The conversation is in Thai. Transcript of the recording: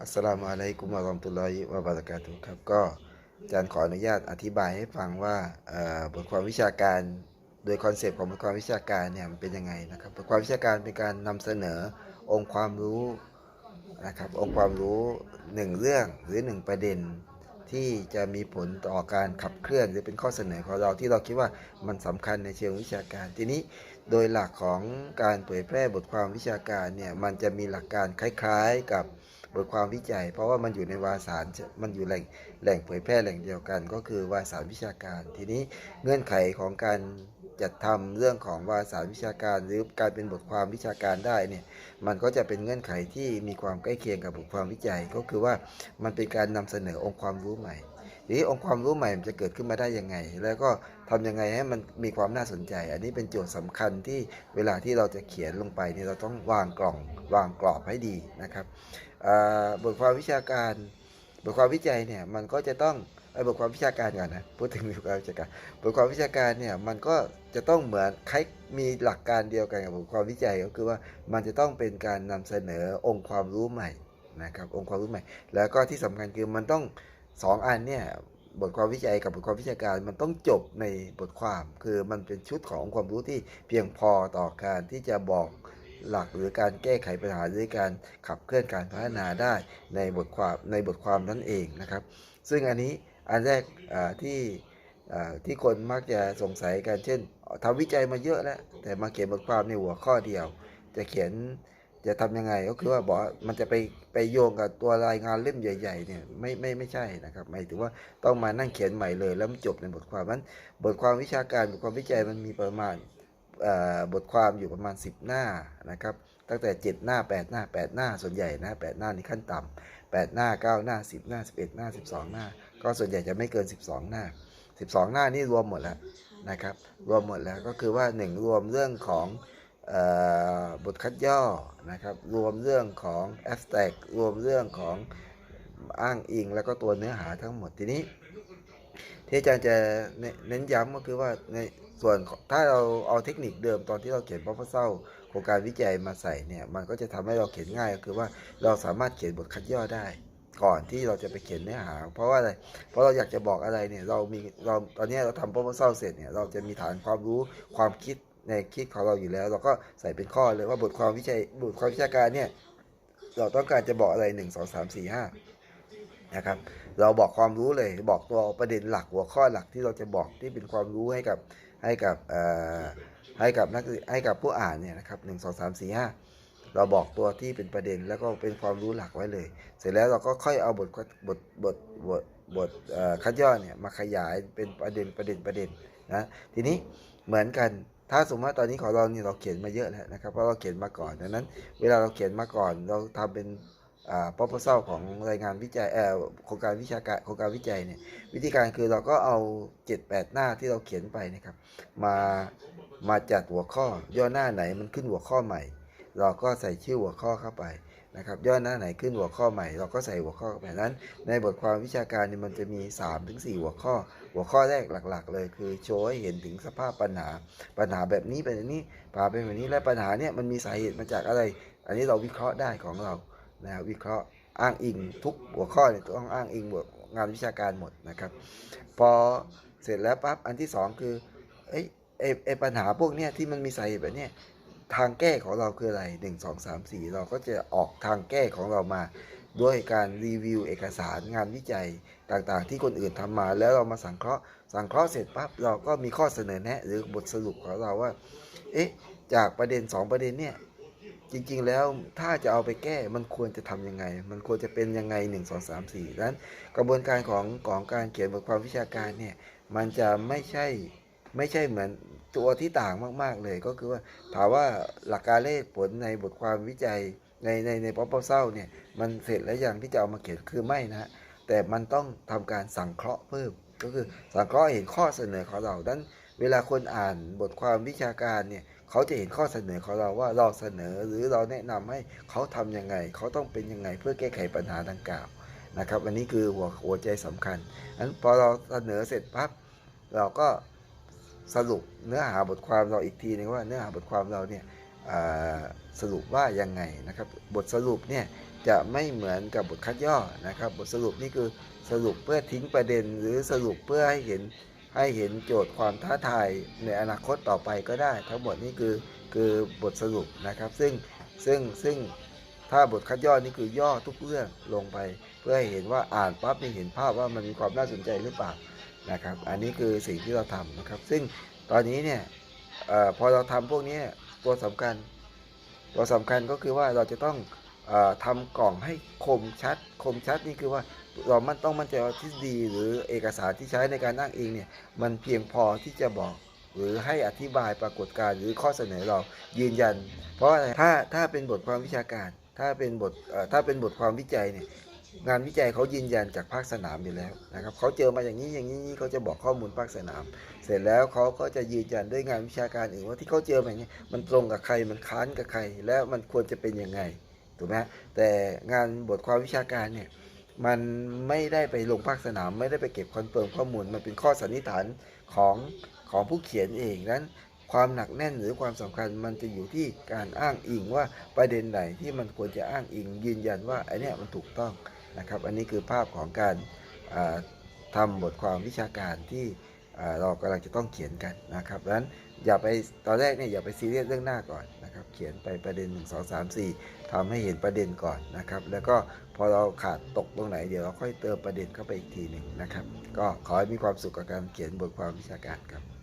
อัสสลามุอะลัยกุมวะราะห์มตุลลอฮิวะบะเราะกาตุครับก็อาจารย์ขออนุญาตอธิบายให้ฟังว่าบทความวิชาการโดยคอนเซปต์ของบทความวิชาการเนี่ยมันเป็นยังไงนะครับบทความวิชาการเป็นการนำเสนอองค์ความรู้นะครับองค์ความรู้หนึ่งเรื่องหรือหนึ่งประเด็นที่จะมีผลต่อการขับเคลื่อน หรือเป็นข้อเสนอของเราที่เราคิดว่ามันสำคัญในเชิงวิชาการ ทีนี้โดยหลักของการเผยแพร่บทความวิชาการเนี่ยมันจะมีหลักการคล้าย ๆกับ บทความวิจัย เพราะว่ามันอยู่ในวารสาร มันอยู่แหล่งแหล่งเผยแพร่แหล่งเดียวกัน ก็คือวารสารวิชาการ ทีนี้เงื่อนไขของการจัดทำเรื่องของวารสารวิชาการ หรือการเป็นบทความวิชาการได้เนี่ยมันก็จะเป็นเงื่อนไขที่มีความใกล้เคียงกับบทความวิจัย ก็คือว่ามันเป็นการนำเสนอองค์ความรู้ใหม่ทีนี้องค์ความรู้ใหม่มันจะเกิดขึ้นมาได้ยังไง แล้วก็ทำยังไงให้มันมีความน่าสนใจ อันนี้เป็นโจทย์สำคัญที่เวลาที่เราจะเขียนลงไปเนี่ยเราต้องวางกล่องวางกรอบให้ดีนะครับ บทความวิชาการ บทความวิจัยเนี่ยมันก็จะต้องไอ้บทความวิชาการก่อนนะพูดถึงบทความวิชาการบทความวิชาการเนี่ยมันก็จะต้องเหมือนคล้ายมีหลักการเดียวกันกับบทความวิจัยก็คือว่ามันจะต้องเป็นการนำเสนอองค์ความรู้ใหม่นะครับองค์ความรู้ใหม่ แล้วก็ที่สำคัญคือมันต้องสองอันเนี่ยบทความวิจัยกับบทความวิชาการมันต้องจบในบทความ คือมันเป็นชุดขององค์ความรู้ที่เพียงพอต่อการที่จะบอก หลักหรือการแก้ไขปัญหาหรือการขับเคลื่อนการพัฒนาได้ในบทความในบทความนั่นเองนะครับ ซึ่งอันนี้อันแรกที่ที่คนมักจะสงสัยกันเช่นทำวิจัยมาเยอะแล้ว แต่มาเขียนบทความในหัวข้อเดียว จะเขียนจะทำยังไงก็คือว่าบอกมันจะไปไปโยงกับตัวรายงานเล่มใหญ่ๆเนี่ยไม่ไม่ไม่ใช่นะครับหมายถึงว่าต้องมานั่งเขียนใหม่เลยแล้วมันจบในบทความนั้นบทความวิชาการบทความวิจัยมันมีประมาณ บทความอยู่ประมาณ 10 หน้านะครับตั้งแต่ 7 หน้า 8 หน้า 8 หน้า ส่วนใหญ่นะ8หน้านี่ขั้นต่ำ8หน้า 9 หน้า 10 หน้า 11 หน้า 12 หน้า ก็ส่วนใหญ่จะไม่เกิน 12 หน้า 12 หน้านี่รวมหมดแล้วนะครับรวมหมดแล้วก็คือว่า 1 รวมเรื่องของบทคัดย่อนะครับรวมเรื่องของ abstract รวมเรื่องของอ้างอิง แล้วก็ตัวเนื้อหาทั้งหมดทีนี้ที่อาจารย์จะเนเน้นย้ำก็คือว่าใน ส่วนถ้าเราเอาเทคนิคเดิมตอนที่เราเขียน proposal โครงการวิจัยมาใส่เนี่ยมันก็จะทำให้เราเขียนง่ายก็คือว่าเราสามารถเขียนบทคัดย่อได้ ก่อนที่เราจะไปเขียนเนื้อหา เพราะว่าอะไรเพราะเราอยากจะบอกอะไรเนี่ยเรามีเราตอนนี้เราทำ proposal เสร็จเนี่ยเราจะมีฐานความรู้ความคิดในคิดของเราอยู่แล้ว เราก็ใส่เป็นข้อเลยว่าบทความวิจัยบทความวิชาการเนี่ยเราต้องการจะบอกอะไรหนึ่งสองสามสี่ห้านะครับเราบอกความรู้เลยบอกตัวประเด็นหลักหัวข้อหลักที่เราจะบอกที่เป็นความรู้ให้กับ ให้กับให้กับนักให้กับผู้อ่านเนี่ยนะครับหนึ่งสองสามสี่ห้าเราบอกตัวที่เป็นประเด็นแล้วก็เป็นความรู้หลักไว้เลย เสร็จแล้วเราก็ค่อยเอาบทบทบทบทบทเอ่อคัดย่อเนี่ยมาขยายเป็นประเด็นประเด็นประเด็นนะทีนี้เหมือนกันถ้าสมมติว่าตอนนี้ของเราเนี่ยเราเขียนมาเยอะแล้วนะครับเพราะเราเขียนมาก่อนดังนั้น เวลาเราเขียนมาก่อน เราทำเป็น อ่า proposal ของรายงานวิจัยเอ่อโครงการวิชาการโครงการวิจัยเนี่ยวิธีการคือเราก็เอา 7-8 หน้าที่เราเขียนไปนะครับมามาจัดหัวข้อย่อหน้าไหนมันขึ้นหัวข้อใหม่ เราก็ใส่ชื่อหัวข้อเข้าไปนะครับย่อหน้าไหนขึ้นหัวข้อใหม่ เราก็ใส่หัวข้อแบบนั้น ในบทความวิชาการเนี่ยมันจะมี 3-4 หัวข้อ หัวข้อแรกหลัก ๆ เลยคือโชว์ให้เห็นถึงสภาพปัญหา ปัญหาแบบนี้เป็นแบบนี้ปัญหาเป็นแบบนี้และปัญหาเนี่ยมันมีสาเหตุมาจากอะไร อันนี้เราวิเคราะห์ได้ของเรา นะวิเคราะห์อ้างอิงทุกหัวข้อเนี่ยต้องอ้างอิงงานวิชาการหมดนะครับ พอเสร็จแล้วปั๊บอันที่สองคือเอ้ไอไอปัญหาพวกเนี้ยที่มันมีสาเหตุแบบเนี้ยทางแก้ของเราคืออะไรหนึ่งสองสามสี่เราก็จะออกทางแก้ของเรามา ด้วยการรีวิวเอกสารงานวิจัยต่างๆ ที่คนอื่นทำมา แล้วเรามาสังเคราะห์สังเคราะห์เสร็จปั๊บเราก็มีข้อเสนอแนะ หรือบทสรุปของเราว่า เอ๊ะจากประเด็น 2 ประเด็นเนี่ย จริงๆ แล้วถ้าจะเอาไปแก้มันควรจะทำยังไง มันควรจะเป็นยังไง 1 2 3 4ดังนั้นกระบวนการของของการเขียนบทความวิชาการเนี่ยมันจะไม่ใช่ไม่ใช่เหมือนตัวที่ต่างมากๆ เลยก็คือว่าถามว่าหลักการเลขผลในบทความวิจัยในในใน proposal เนี่ยมันเสร็จแล้วยังที่จะเอามาเขียนคือไม่นะแต่มันต้องทำการสังเคราะห์เพิ่ม ก็คือสังเคราะห์เห็นข้อเสนอของเราดังนั้นเวลาคนอ่านบทความวิชาการเนี่ย เขาจะเห็นข้อเสนอของเราว่าเราเสนอหรือเราแนะนำให้เขาทำยังไง เขาต้องเป็นยังไงเพื่อแก้ไขปัญหาดังกล่าวนะครับ อันนี้คือหัวหัวใจสำคัญอันพอเราเสนอเสร็จปั๊บเราก็สรุปเนื้อหาบทความเราอีกทีนึงว่าเนื้อหาบทความเราเนี่ยสรุปว่ายังไงนะครับ บทสรุปเนี่ยจะไม่เหมือนกับบทคัดย่อนะครับ บทสรุปนี่คือสรุปเพื่อทิ้งประเด็นหรือสรุปเพื่อให้เห็น ให้เห็นโจทย์ความท้าทายในอนาคตต่อไปก็ได้ ทั้งหมดนี่คือคือบทสรุปนะครับ ซึ่งซึ่งซึ่งถ้าบทคัดย่อนี่คือย่อทุกเรื่องลงไป เพื่อให้เห็นว่าอ่านปั๊บนี่เห็นภาพว่ามันมีความน่าสนใจหรือเปล่านะครับ อันนี้คือสิ่งที่เราทำนะครับ ซึ่งตอนนี้เนี่ยอพอเราทำพวกนี้ตัวสำคัญ ตัวสำคัญก็คือว่าเราจะต้อง ทำกล่องให้คมชัด คมชัดนี่คือว่าเรามันต้องมั่นใจว่าทฤษฎีหรือเอกสารที่ใช้ในการอ้างอิงเนี่ยมันเพียงพอที่จะบอกหรือให้อธิบายปรากฏการณ์หรือข้อเสนอเรายืนยัน เพราะอะไรถ้าถ้าเป็นบทความวิชาการ ถ้าเป็นบทถ้าเป็นบทความวิจัยเนี่ยงานวิจัยเขายืนยันจากภาคสนามอยู่แล้วนะครับเขาเจอมาอย่างนี้อย่างนี้เขาจะบอกข้อมูลภาคสนาม เสร็จแล้วเขาก็จะยืนยันด้วยงานวิชาการอื่นว่าที่เขาเจอมาอย่างนี้มันตรงกับใครมันค้านกับใคร แล้วมันควรจะเป็นยังไง ถูกไหมแต่งานบทความวิชาการเนี่ยมันไม่ได้ไปลงภาคสนาม ไม่ได้ไปเก็บคอนเฟิร์มข้อมูล มันเป็นข้อสันนิษฐานของของผู้เขียนเองนั้นความหนักแน่นหรือความสำคัญมันจะอยู่ที่การอ้างอิงว่าประเด็นไหนที่มันควรจะอ้างอิง ยืนยันว่าไอ้เนี่ยมันถูกต้องนะครับ อันนี้คือภาพของการอ่าทำบทความวิชาการที่เรากำลังจะต้องเขียนกันนะครับดังนั้นอย่าไปตอนแรกเนี่ยอย่าไปซีเรียสเรื่องหน้าก่อน เขียนไปประเด็น 1 2 3 4ทำให้เห็นประเด็นก่อนนะครับ แล้วก็พอเราขาดตกตรงไหนเดี๋ยวเราค่อยเติมประเด็นเข้าไปอีกทีหนึ่งนะครับ ก็ขอให้มีความสุขกับการเขียนบทความวิชาการครับ